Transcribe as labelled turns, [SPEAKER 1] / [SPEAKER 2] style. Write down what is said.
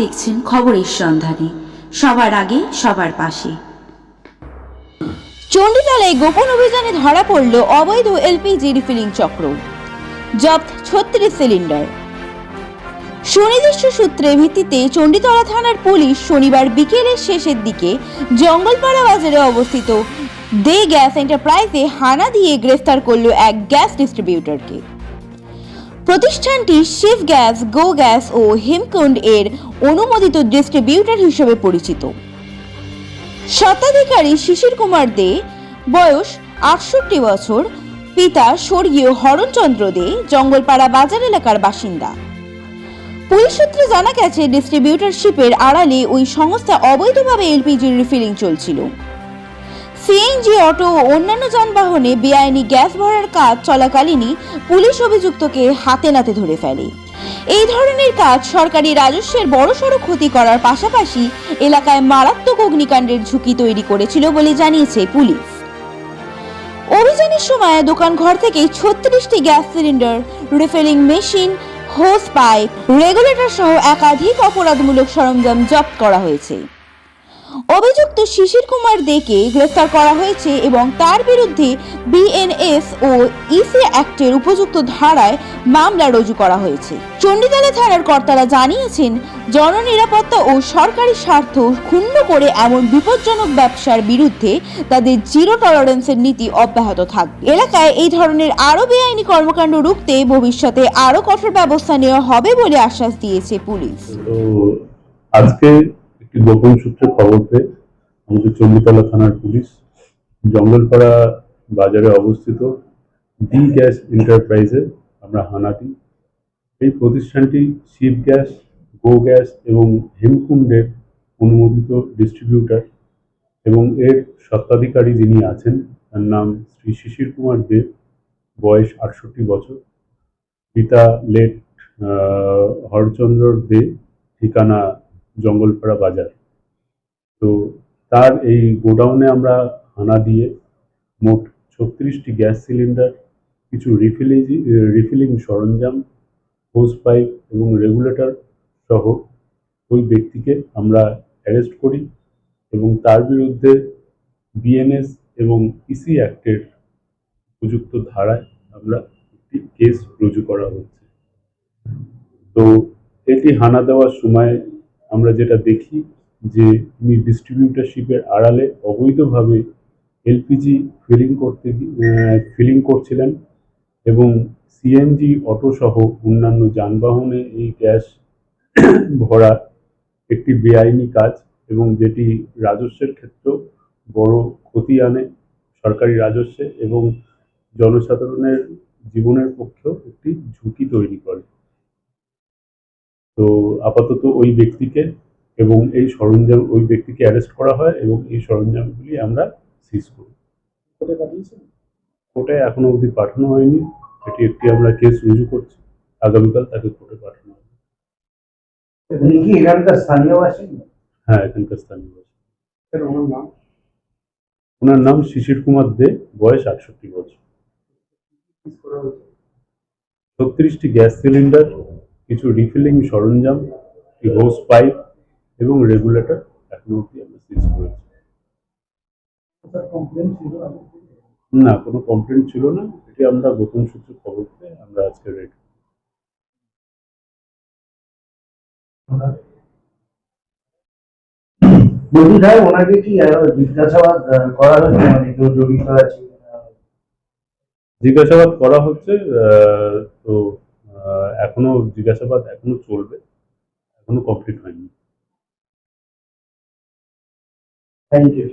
[SPEAKER 1] দেখছেন খবরের সন্ধানে সবার আগে, সবার পাশে।
[SPEAKER 2] চণ্ডীতলায় গোপন অভিযানে ধরা পড়ল অবৈধ এলপিজি রিফিলিং চক্র। জব্দ ছত্রিশ সিলিন্ডার। সুনির্দিষ্ট সূত্রের ভিত্তিতে চণ্ডীতলা থানার পুলিশ শনিবার বিকেলের শেষের দিকে জঙ্গলপাড়া বাজারে অবস্থিত দে গ্যাস এন্টারপ্রাইজে হানা দিয়ে গ্রেফতার করল এক গ্যাস ডিস্ট্রিবিউটরকে। প্রতিষ্ঠানটি শিব গ্যাস, গো গ্যাস ও হিমকুন্ড এর অনুমোদিত ডিস্ট্রিবিউটর হিসেবে পরিচিত। স্বত্বাধিকারী শিশির কুমার দে, বয়স আটষট্টি বছর, পিতা স্বর্গীয় হরণচন্দ্র দে, জঙ্গলপাড়া বাজার এলাকার বাসিন্দা। পুলিশ সূত্রে জানা গেছে, ডিস্ট্রিবিউটরশিপের আড়ালে ওই সংস্থা অবৈধভাবে এলপিজি রিফিলিং চলছিল। সিএনজি, অটো ও অন্যান্য যানবাহনে বেআইনি গ্যাস ভরার কাজ চলাকালীনই পুলিশ অভিযুক্তকে হাতে নাতে ধরে ফেলে। এই ধরনের কাজ সরকারি রাজস্বের বড়সড় ক্ষতি করার পাশাপাশি এলাকায় মারাত্মক অগ্নিকাণ্ডের ঝুঁকি তৈরি করেছিল বলে জানিয়েছে পুলিশ। অভিযানের সময় দোকান ঘর থেকে ছত্রিশটি gas cylinder, refilling machine, hose pipe, regulator সহ একাধিক অপরাধমূলক সরঞ্জাম জব্দ করা হয়েছে। অভিযুক্ত শিশির কুমার দেকে গ্রেফতার করা হয়েছে এবং তার বিরুদ্ধে বিএনএস ও ইসি অ্যাক্টের উপযুক্ত ধারায় মামলা রুজু করা হয়েছে। চণ্ডীতলা থানার কর্তারা জানিয়েছেন, জননিরাপত্তা ও সরকারি স্বার্থ ক্ষুণ্ণ করে এমন বিপজ্জনক ব্যবসার বিরুদ্ধে তাদের জিরো টলারেন্সের নীতি অব্যাহত থাকবে এলাকায় এই ধরনের আরও বেআইনি কর্মকাণ্ড রুখতে ভবিষ্যতে আরও কঠোর ব্যবস্থা নেওয়া হবে বলে আশ্বাস দিয়েছে পুলিশ।
[SPEAKER 3] আজকে একটি গোপন সূত্রে খবর পেয়ে আমাদের চণ্ডীতলা থানার পুলিশ জঙ্গলপাড়া বাজারে অবস্থিত ডি গ্যাস এন্টারপ্রাইজে আমরা হানা দিই এই প্রতিষ্ঠানটি শিব গ্যাস গো গ্যাস এবং হেমকুণ্ডের অনুমোদিত ডিস্ট্রিবিউটর এবং এর স্বত্বাধিকারী যিনি আছেন, তার নাম শ্রী শিশির কুমার দেব, বয়স আটষট্টি বছর। পিতা লেট হরচন্দ্র দে, ঠিকানা জঙ্গলপাড়া বাজার। তো তার এই গোডাউনে আমরা হানা দিয়ে মোট ছত্রিশটি গ্যাস সিলিন্ডার, কিছু রিফিলিং রিফিলিং সরঞ্জাম, হোস পাইপ এবং রেগুলেটর সহ ওই ব্যক্তিকে আমরা অ্যারেস্ট করি এবং তার বিরুদ্ধে বিএনএস এবং ইসি অ্যাক্টের উপযুক্ত ধারায় আমরা একটি কেস রুজু করা হচ্ছে। তো এটি হানা দেওয়ার সময় আমরা যেটা দেখি যে উনি ডিস্ট্রিবিউটারশিপের আড়ালে অবৈধভাবে এলপিজি ফিলিং করতে ফিলিং করছিলেন এবং সিএনজি অটো সহ অন্যান্য যানবাহনে এই গ্যাস ভরা একটি বেআইনি কাজ এবং যেটি রাজস্বের ক্ষেত্রেও বড় ক্ষতি আনে সরকারি রাজস্বে এবং জনসাধারণের জীবনের পক্ষেও একটি ঝুঁকি তৈরি করে। তো আপাতত ওই ব্যক্তিকে এবং এই সরঞ্জাম ওই ব্যক্তিকে অ্যারেস্ট করা হয় এবং এই সরঞ্জামগুলি আমরা সিজ করি। কোর্টে এখনও অবধি পাঠানো হয়নি। এটি একটি আমরা কেস রুজু করছি। আগামীকাল তাকে কোর্টে পাঠানো হবে।
[SPEAKER 4] উনি কি এখানকার স্থানীয় বাসিন্দা?
[SPEAKER 3] হ্যাঁ এখানকার স্থানীয় বাসিন্দা।
[SPEAKER 4] ওনার নাম?
[SPEAKER 3] ওনার নাম শিশির কুমার দে বয়স আটষট্টি বছর। ছত্রিশটি গ্যাস সিলিন্ডার কিছু রিফিলিং সরঞ্জাম একটি হোস পাইপ এবং রেগুলেটর এখনও অবধি আমরা সিজ করেছি? না কোনো কমপ্লেন ছিল না। এটি আমরা গোপন সূত্রে খবর পেয়ে আমরা আজকে রেড
[SPEAKER 4] ওনার বলছি সাহেব ওনাকে কি জিজ্ঞাসাবাদ আহ, করা হয়েছে মানে কেউ জড়িত আছে
[SPEAKER 3] জিজ্ঞাসাবাদ করা হচ্ছে তো এখনও জিজ্ঞাসাবাদ এখনও চলবে এখনও কমপ্লিট হয়নি।
[SPEAKER 4] Thank you